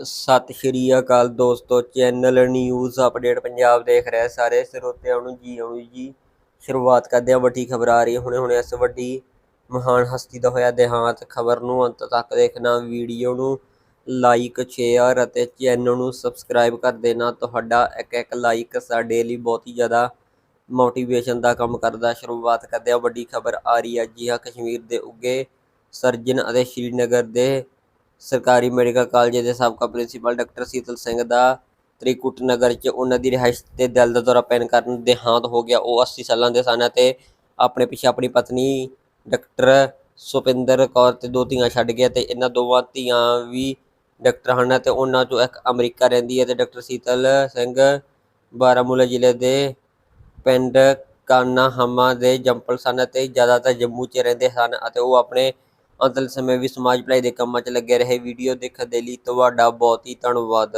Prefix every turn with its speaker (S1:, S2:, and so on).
S1: ਸਤਿ ਸ਼੍ਰੀ ਅਕਾਲ ਦੋਸਤੋ channel news update Punjab ਦੇਖ ਰਹੇ ਸਾਰੇ ਸਰੋਤਿਆਂ ਨੂੰ ਜੀ ਆਉਣ ਜੀ ਸ਼ੁਰੂਆਤ ਕਰਦੇ ਹਾਂ ਵੱਡੀ ਖਬਰ ਆ ਰਹੀ ਹੁਣੇ ਹੁਣੇ ਇਸ ਵੱਡੀ ਮਹਾਨ ਹਸਤੀ ਦਾ ਹੋਇਆ ਦੇਹਾਂਤ ਖਬਰ ਨੂੰ ਅੰਤ ਤੱਕ ਦੇਖਣਾ। ਵੀਡੀਓ ਨੂੰ ਲਾਈਕ ਸ਼ੇਅਰ ਅਤੇ ਚੈਨਲ ਨੂੰ ਸਬਸਕ੍ਰਾਈਬ ਕਰ ਦੇਣਾ। ਤੁਹਾਡਾ ਇੱਕ ਇੱਕ ਲਾਈਕ ਸਾਡੇ ਲਈ ਬਹੁਤ ਹੀ ਜ਼ਿਆਦਾ ਮੋਟੀਵੇਸ਼ਨ ਦਾ ਕੰਮ ਕਰਦਾ। ਸ਼ੁਰੂਆਤ ਕਰਦੇ ਹਾਂ ਵੱਡੀ ਖਬਰ ਆ ਰਹੀ ਹੈ ਜੀ ਹਾਂ, ਕਸ਼ਮੀਰ ਦੇ ਉੱਗੇ ਸਰਜਨ ਅਤੇ ਸ਼੍ਰੀਨਗਰ ਦੇ ਸਰਕਾਰੀ ਮੈਡੀਕਲ ਕਾਲਜ ਦੇ ਸਾਬਕਾ ਪ੍ਰਿੰਸੀਪਲ ਡਾਕਟਰ ਸੀਤਲ ਸਿੰਘ ਦਾ ਤ੍ਰਿਕੁਟ ਨਗਰ 'ਚ ਉਹਨਾਂ ਦੀ ਰਿਹਾਇਸ਼ ਤੇ ਦਿਲ ਦਾ ਦੌਰਾ ਪੈਣ ਕਾਰਨ ਦੇਹਾਂਤ ਹੋ ਗਿਆ। ਉਹ 80 ਸਾਲਾਂ ਦੇ ਸਨ ਅਤੇ ਆਪਣੇ ਪਿੱਛੇ ਆਪਣੀ ਪਤਨੀ ਡਾਕਟਰ ਸੁਪਿੰਦਰ ਕੌਰ ਤੇ ਦੋ ਧੀਆਂ ਛੱਡ ਗਿਆ ਤੇ ਇਹਨਾਂ ਦੋਵਾਂ ਧੀਆਂ ਵੀ ਡਾਕਟਰ ਹਨ ਤੇ ਉਹਨਾਂ ਚੋਂ ਇੱਕ ਅਮਰੀਕਾ ਰਹਿੰਦੀ ਹੈ ਤੇ ਡਾਕਟਰ ਸੀਤਲ ਸਿੰਘ ਬਾਰਾਮੂਲਾ ਜ਼ਿਲ੍ਹੇ ਦੇ ਪਿੰਡ ਕਾਨਾਹਮਾ ਦੇ ਜੰਪਲ ਸਨ ਅਤੇ ਜ਼ਿਆਦਾਤਰ ਜੰਮੂ 'ਚ ਰਹਿੰਦੇ ਹਨ ਅਤੇ ਉਹ ਆਪਣੇ ਅੰਤਿਮ ਸਮੇਂ ਵੀ ਸਮਾਜ ਭਲਾਈ ਦੇ ਕੰਮਾਂ 'ਚ ਲੱਗੇ ਰਹੇ। ਵੀਡੀਓ ਦੇਖਣ ਦੇ ਲਈ ਤੁਹਾਡਾ ਬਹੁਤ ਹੀ ਧੰਨਵਾਦ।